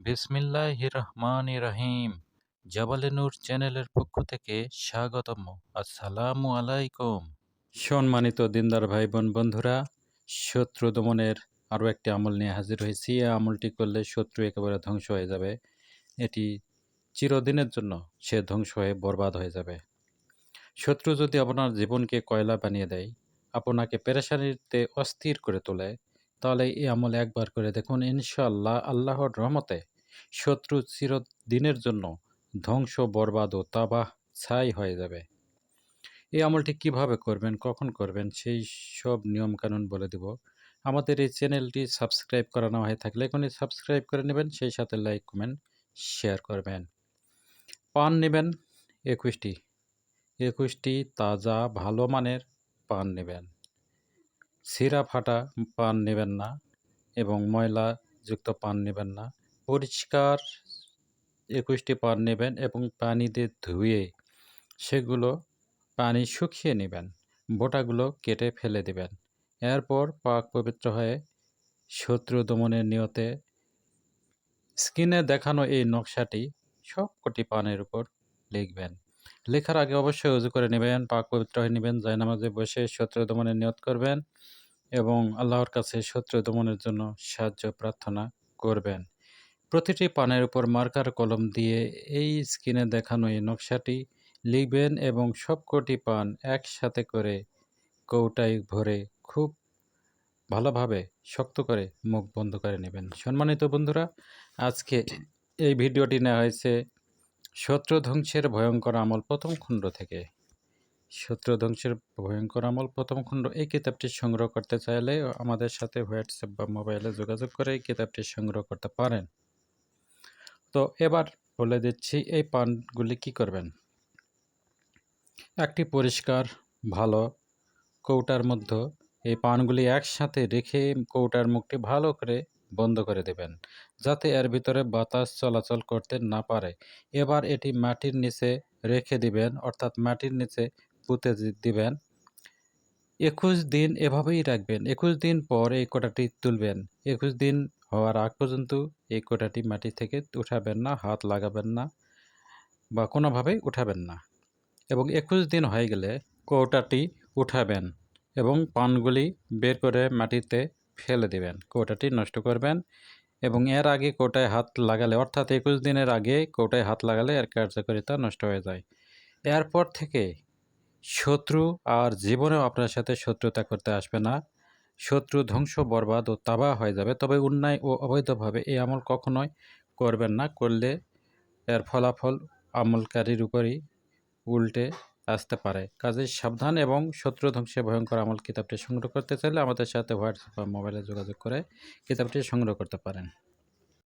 বিসমিল্লাহ রহমান রহিম জাবালে নূর চ্যানেলের পক্ষ থেকে স্বাগতম। আসসালামু আলাইকুম। সম্মানিত দিনদার ভাই বোন বন্ধুরা, শত্রু দমনের আরও একটি আমল নিয়ে হাজির হয়েছি। এই আমলটি করলে শত্রু একেবারে ধ্বংস হয়ে যাবে। এটি চিরদিনের জন্য সে ধ্বংস হয়ে বরবাদ হয়ে যাবে। শত্রু যদি আপনার জীবনকে কয়লা বানিয়ে দেয়, আপনাকে পেরেশানিতে অস্থির করে তোলে, তাহলে এই আমল একবার করে দেখুন। ইনশাআল্লাহ, আল্লাহর রহমতে শত্রু চিরদিনের জন্য ধ্বংস, বরবাদ ও তাবাহ ছাই হয়ে যাবে। এই আমলটি কীভাবে করবেন, কখন করবেন, সেই সব নিয়মকানুন বলে দেব। আমাদের এই চ্যানেলটি সাবস্ক্রাইব করা না হয়ে থাকলে এখনই সাবস্ক্রাইব করে নেবেন, সেই সাথে লাইক, কমেন্ট, শেয়ার করবেন। পান নেবেন একুশটি। একুশটি তাজা, ভালো মানের পান নেবেন। সিরা ফাটা পান নেবেন না এবং ময়লাযুক্ত পান নেবেন না। পরিষ্কার একুশটি পান নেবেন এবং পানি দিয়ে ধুয়ে সেগুলো পানি শুকিয়ে নেবেন। বোটাগুলো কেটে ফেলে দেবেন। এরপর পাক পবিত্র হয়ে শত্রু দমনের নিয়তে স্ক্রিনে দেখানো এই নকশাটি সবকটি পানের উপর লিখবেন। লেখার আগে অবশ্যই উজু করে নেবেন, পাক পবিত্র হয়ে নেবেন নামাজে বসে শত্রু দমনের নিয়ত করবেন এবং আল্লাহর কাছে শত্রু দমনের জন্য সাহায্য প্রার্থনা করবেন। প্রতিটি পানের উপর মার্কার কলম দিয়ে এই স্ক্রিনে দেখানো এই নকশাটি লিখবেন এবং সবকটি পান একসাথে করে কৌটায় ভরে খুব ভালোভাবে শক্ত করে মুখ বন্ধ করে নেবেন। সম্মানিত বন্ধুরা, আজকে এই ভিডিওটি নেওয়া হয়েছে শত্রু ধ্বংসের ভয়ঙ্কর আমল প্রথম খণ্ড থেকে। শত্রু ধ্বংসের ভয়ঙ্কর আমল প্রথম খণ্ড এই কিতাবটি সংগ্রহ করতে চাইলে আমাদের সাথে হোয়াটসঅ্যাপ বা মোবাইলে যোগাযোগ করে এই কিতাবটি সংগ্রহ করতে পারেন। তো এবার বলে দিচ্ছি, এই পানগুলি কি করবেন? একটি পরিষ্কার, ভালো কৌটার মধ্যে এই পানগুলি একসাথে রেখে কৌটার মুখটি ভালো করে বন্ধ করে দেবেন, যাতে এর ভিতরে বাতাস চলাচল করতে না পারে। এবার এটি মাটির নিচে রেখে দিবেন, অর্থাৎ মাটির নিচে পুঁতে দিবেন। একুশ দিন এভাবেই রাখবেন। একুশ দিন পর এই কোটাটি তুলবেন। একুশ দিন হওয়ার আগ পর্যন্ত এই কোটাটি মাটি থেকে উঠাবেন না, হাত লাগাবেন না বা কোনোভাবেই উঠাবেন না। এবং একুশ দিন হয়ে গেলে কৌটাটি উঠাবেন এবং পানগুলি বের করে মাটিতে ফেলে দেবেন। কৌটাটি নষ্ট করবেন এবং এর আগে কৌটায় হাত লাগালে, অর্থাৎ একুশ দিনের আগে কৌটায় হাত লাগালে এর কার্যকারিতা নষ্ট হয়ে যায়। এরপর থেকে শত্রু আর জীবনেও আপনার সাথে শত্রুতা করতে আসবে না। শত্রু ধ্বংস, বরবাদ ও তাবা হয়ে যাবে। তবে অন্যায় ও অবৈধভাবে এই আমল কখনোই করবেন না। করলে এর ফলাফল আমলকারীর উপরই উল্টে আসতে পারে। কাজে সাবধান এবং শত্রু ধ্বংসে ভয়ঙ্কর আমল কিতাবটি সংগ্রহ করতে চাইলে আমাদের সাথে হোয়াটসঅ্যাপ বা মোবাইলে যোগাযোগ করে কিতাবটি সংগ্রহ করতে পারেন।